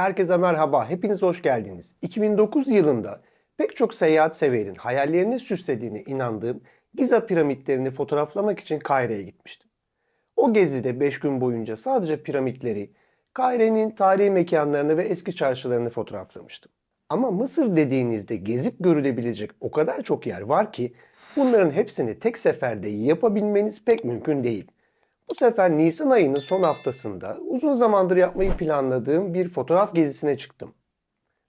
Herkese merhaba, hepiniz hoş geldiniz. 2009 yılında pek çok seyahat severin hayallerini süslediğine inandığım Giza piramitlerini fotoğraflamak için Kahire'ye gitmiştim. O gezide 5 gün boyunca sadece piramitleri, Kahire'nin tarihi mekanlarını ve eski çarşılarını fotoğraflamıştım. Ama Mısır dediğinizde gezip görülebilecek o kadar çok yer var ki bunların hepsini tek seferde yapabilmeniz pek mümkün değil. Bu sefer Nisan ayının son haftasında uzun zamandır yapmayı planladığım bir fotoğraf gezisine çıktım.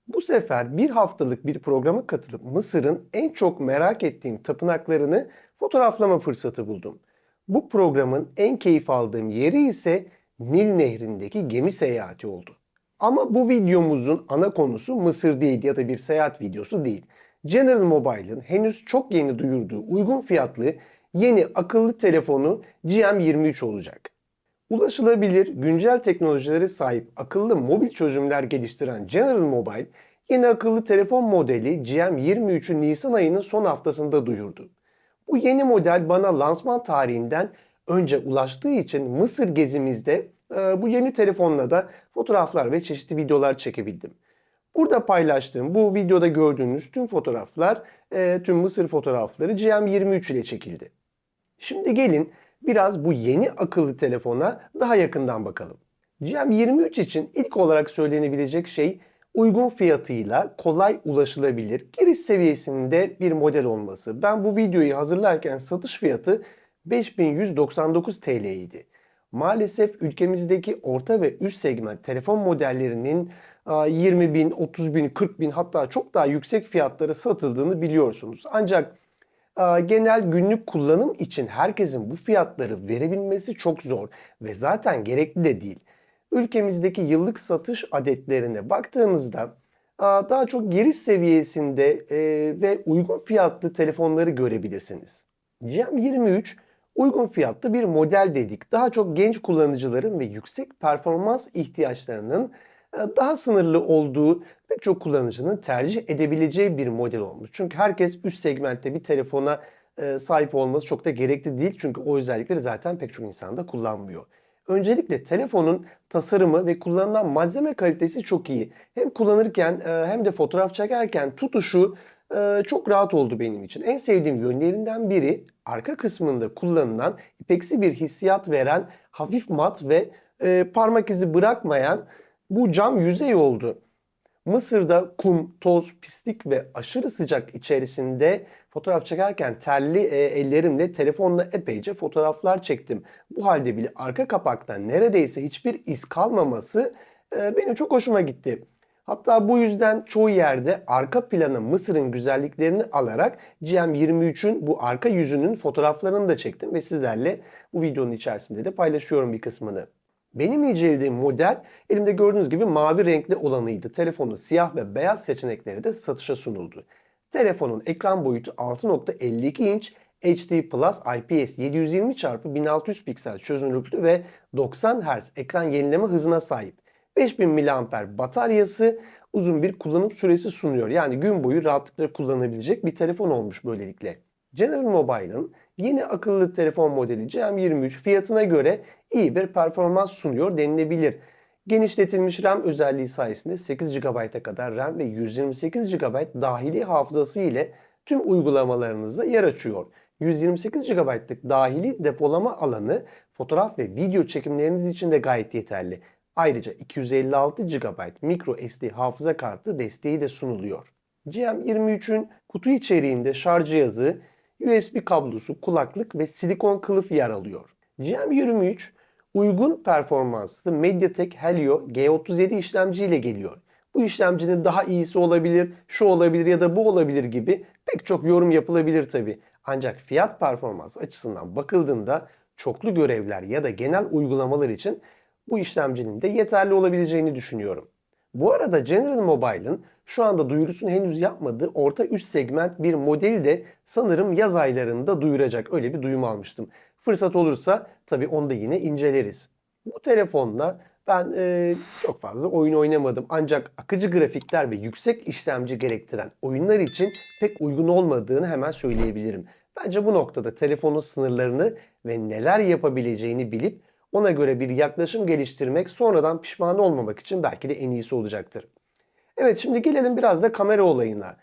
Bu sefer bir haftalık bir programa katılıp Mısır'ın en çok merak ettiğim tapınaklarını fotoğraflama fırsatı buldum. Bu programın en keyif aldığım yeri ise Nil Nehri'ndeki gemi seyahati oldu. Ama bu videomuzun ana konusu Mısır değil ya da bir seyahat videosu değil. General Mobile'ın henüz çok yeni duyurduğu uygun fiyatlı yeni akıllı telefonu GM23 olacak. Ulaşılabilir, güncel teknolojilere sahip akıllı mobil çözümler geliştiren General Mobile, yeni akıllı telefon modeli GM23'ü Nisan ayının son haftasında duyurdu. Bu yeni model bana lansman tarihinden önce ulaştığı için Mısır gezimizde e, bu yeni telefonla da fotoğraflar ve çeşitli videolar çekebildim. Burada paylaştığım bu videoda gördüğünüz tüm fotoğraflar, e, tüm Mısır fotoğrafları GM23 ile çekildi. Şimdi gelin biraz bu yeni akıllı telefona daha yakından bakalım. GM23 için ilk olarak söylenebilecek şey uygun fiyatıyla kolay ulaşılabilir, giriş seviyesinde bir model olması. Ben bu videoyu hazırlarken satış fiyatı 5199 TL idi. Maalesef ülkemizdeki orta ve üst segment telefon modellerinin 20 bin, 30 bin, 40 bin hatta çok daha yüksek fiyatlara satıldığını biliyorsunuz. Ancak genel günlük kullanım için herkesin bu fiyatları verebilmesi çok zor ve zaten gerekli de değil. Ülkemizdeki yıllık satış adetlerine baktığınızda daha çok giriş seviyesinde ve uygun fiyatlı telefonları görebilirsiniz. GM23 uygun fiyatlı bir model dedik. Daha çok genç kullanıcıların ve yüksek performans ihtiyaçlarının daha sınırlı olduğu pek çok kullanıcının tercih edebileceği bir model olmuş. Çünkü herkes üst segmentte bir telefona sahip olması çok da gerekli değil. Çünkü o özellikleri zaten pek çok insan da kullanmıyor. Öncelikle telefonun tasarımı ve kullanılan malzeme kalitesi çok iyi. Hem kullanırken hem de fotoğraf çekerken tutuşu çok rahat oldu benim için. En sevdiğim yönlerinden biri arka kısmında kullanılan ipeksi bir hissiyat veren hafif mat ve parmak izi bırakmayan bu cam yüzey oldu. Mısır'da kum, toz, pislik ve aşırı sıcak içerisinde fotoğraf çekerken terli e, ellerimle telefonla epeyce fotoğraflar çektim. Bu halde bile arka kapaktan neredeyse hiçbir iz kalmaması e, benim çok hoşuma gitti. Hatta bu yüzden çoğu yerde arka plana Mısır'ın güzelliklerini alarak GM23'ün bu arka yüzünün fotoğraflarını da çektim ve sizlerle bu videonun içerisinde de paylaşıyorum bir kısmını. Benim incelediğim model elimde gördüğünüz gibi mavi renkli olanıydı. Telefonun siyah ve beyaz seçenekleri de satışa sunuldu. Telefonun ekran boyutu 6.52 inç HD Plus IPS 720x1600 piksel çözünürlüklü ve 90 Hz ekran yenileme hızına sahip. 5000 mAh bataryası uzun bir kullanım süresi sunuyor. Yani gün boyu rahatlıkla kullanabilecek bir telefon olmuş böylelikle. General Mobile'ın yeni akıllı telefon modeli GM23 fiyatına göre iyi bir performans sunuyor denilebilir. Genişletilmiş RAM özelliği sayesinde 8 GB'a kadar RAM ve 128 GB dahili hafızası ile tüm uygulamalarınızda yer açıyor. 128 GB'lık dahili depolama alanı fotoğraf ve video çekimleriniz için de gayet yeterli. Ayrıca 256 GB micro SD hafıza kartı desteği de sunuluyor. GM23'ün kutu içeriğinde şarj cihazı, USB kablosu, kulaklık ve silikon kılıf yer alıyor. GM23 uygun performanslı MediaTek Helio G37 işlemci ile geliyor. Bu işlemcinin daha iyisi olabilir, şu olabilir ya da bu olabilir gibi pek çok yorum yapılabilir tabi. Ancak fiyat performans açısından bakıldığında çoklu görevler ya da genel uygulamalar için bu işlemcinin de yeterli olabileceğini düşünüyorum. Bu arada General Mobile'ın şu anda duyurusunu henüz yapmadığı orta üst segment bir modeli de sanırım yaz aylarında duyuracak. Öyle bir duyum almıştım. Fırsat olursa tabii onu da yine inceleriz. Bu telefonla ben e, çok fazla oyun oynamadım. Ancak akıcı grafikler ve yüksek işlemci gerektiren oyunlar için pek uygun olmadığını hemen söyleyebilirim. Bence bu noktada telefonun sınırlarını ve neler yapabileceğini bilip Ona göre bir yaklaşım geliştirmek sonradan pişman olmamak için belki de en iyisi olacaktır. Evet şimdi gelelim biraz da kamera olayına.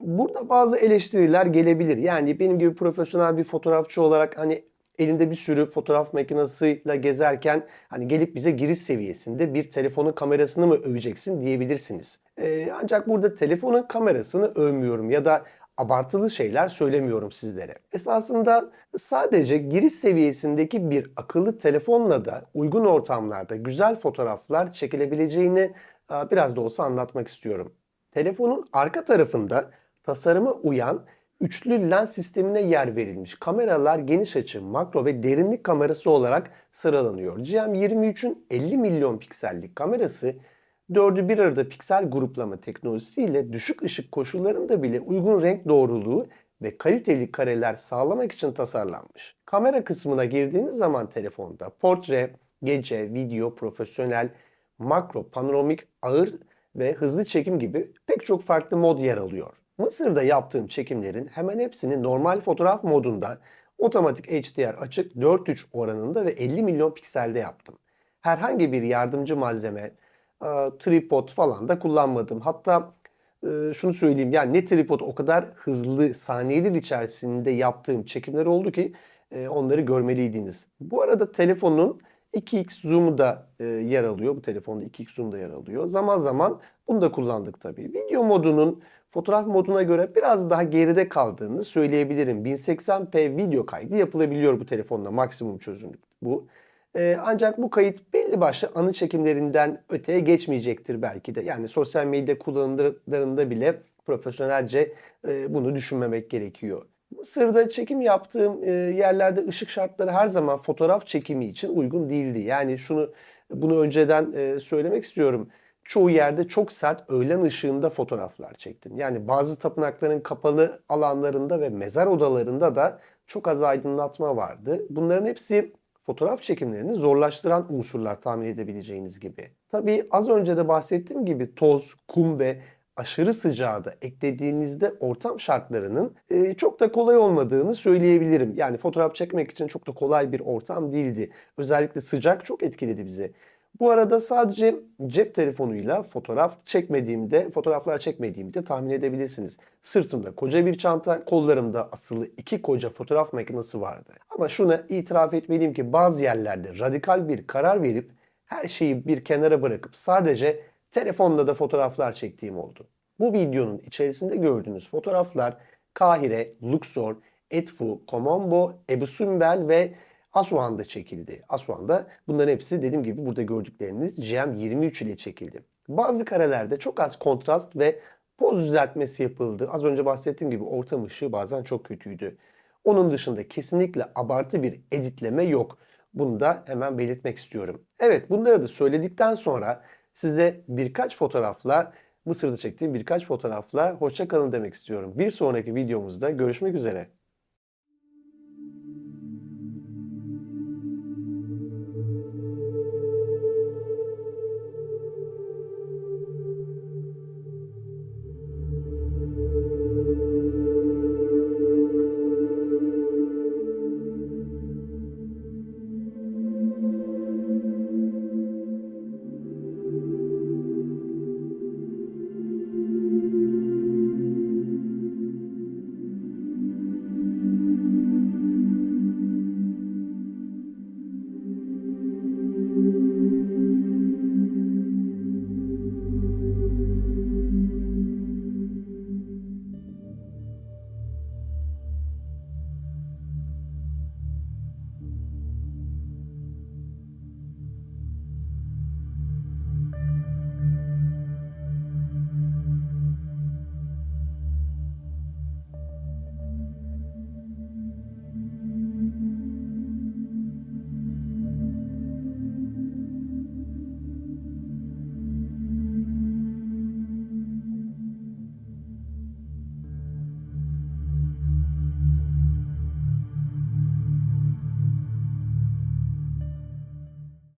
Burada bazı eleştiriler gelebilir. Yani benim gibi profesyonel bir fotoğrafçı olarak hani elinde bir sürü fotoğraf makinesiyle gezerken hani gelip bize giriş seviyesinde bir telefonun kamerasını mı öveceksin diyebilirsiniz. Ee, ancak burada telefonun kamerasını övmüyorum ya da abartılı şeyler söylemiyorum sizlere. Esasında sadece giriş seviyesindeki bir akıllı telefonla da uygun ortamlarda güzel fotoğraflar çekilebileceğini e, biraz da olsa anlatmak istiyorum. Telefonun arka tarafında tasarıma uyan üçlü lens sistemine yer verilmiş. Kameralar geniş açı, makro ve derinlik kamerası olarak sıralanıyor. GM23'ün 50 milyon piksellik kamerası 4'ü bir arada piksel gruplama teknolojisiyle düşük ışık koşullarında bile uygun renk doğruluğu ve kaliteli kareler sağlamak için tasarlanmış. Kamera kısmına girdiğiniz zaman telefonda portre, gece, video, profesyonel, makro, panoramik, ağır ve hızlı çekim gibi pek çok farklı mod yer alıyor. Mısır'da yaptığım çekimlerin hemen hepsini normal fotoğraf modunda otomatik HDR açık 4:3 oranında ve 50 milyon pikselde yaptım. Herhangi bir yardımcı malzeme, tripod falan da kullanmadım. Hatta e, şunu söyleyeyim yani ne tripod o kadar hızlı saniyeler içerisinde yaptığım çekimler oldu ki e, onları görmeliydiniz. Bu arada telefonun 2x zoom'u da e, yer alıyor. Bu telefonda 2x zoom da yer alıyor. Zaman zaman bunu da kullandık tabii. Video modunun fotoğraf moduna göre biraz daha geride kaldığını söyleyebilirim. 1080p video kaydı yapılabiliyor bu telefonla maksimum çözünürlük bu. Ee, ancak bu kayıt belli başlı anı çekimlerinden öteye geçmeyecektir belki de. Yani sosyal medya kullanımlarında bile profesyonelce e, bunu düşünmemek gerekiyor. Mısır'da çekim yaptığım e, yerlerde ışık şartları her zaman fotoğraf çekimi için uygun değildi. Yani şunu bunu önceden e, söylemek istiyorum. Çoğu yerde çok sert öğlen ışığında fotoğraflar çektim. Yani bazı tapınakların kapalı alanlarında ve mezar odalarında da çok az aydınlatma vardı. Bunların hepsi fotoğraf çekimlerini zorlaştıran unsurlar tahmin edebileceğiniz gibi. Tabii az önce de bahsettiğim gibi toz, kum ve aşırı sıcağı da eklediğinizde ortam şartlarının e, çok da kolay olmadığını söyleyebilirim. Yani fotoğraf çekmek için çok da kolay bir ortam değildi. Özellikle sıcak çok etkiledi bizi. Bu arada sadece cep telefonuyla fotoğraf çekmediğimde, fotoğraflar çekmediğimde tahmin edebilirsiniz. Sırtımda koca bir çanta, kollarımda asılı iki koca fotoğraf makinesi vardı. Ama şuna itiraf etmeliyim ki bazı yerlerde radikal bir karar verip her şeyi bir kenara bırakıp sadece telefonla da fotoğraflar çektiğim oldu. Bu videonun içerisinde gördüğünüz fotoğraflar Kahire, Luxor, Edfu, Komombo, Ebu Sümbel ve Aswan'da çekildi. Aswan'da bunların hepsi dediğim gibi burada gördükleriniz GM23 ile çekildi. Bazı karelerde çok az kontrast ve poz düzeltmesi yapıldı. Az önce bahsettiğim gibi ortam ışığı bazen çok kötüydü. Onun dışında kesinlikle abartı bir editleme yok. Bunu da hemen belirtmek istiyorum. Evet bunları da söyledikten sonra size birkaç fotoğrafla Mısır'da çektiğim birkaç fotoğrafla hoşça kalın demek istiyorum. Bir sonraki videomuzda görüşmek üzere.